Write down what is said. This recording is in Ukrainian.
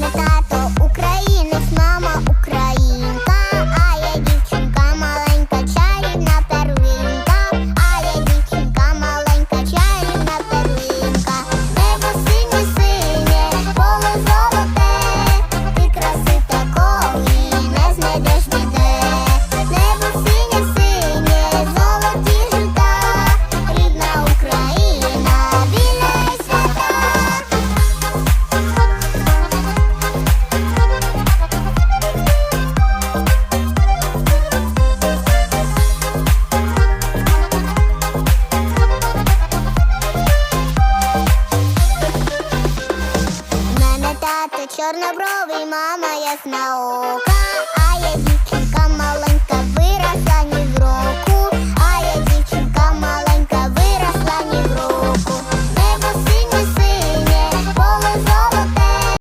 めた чорнобровий, мама ясна ока,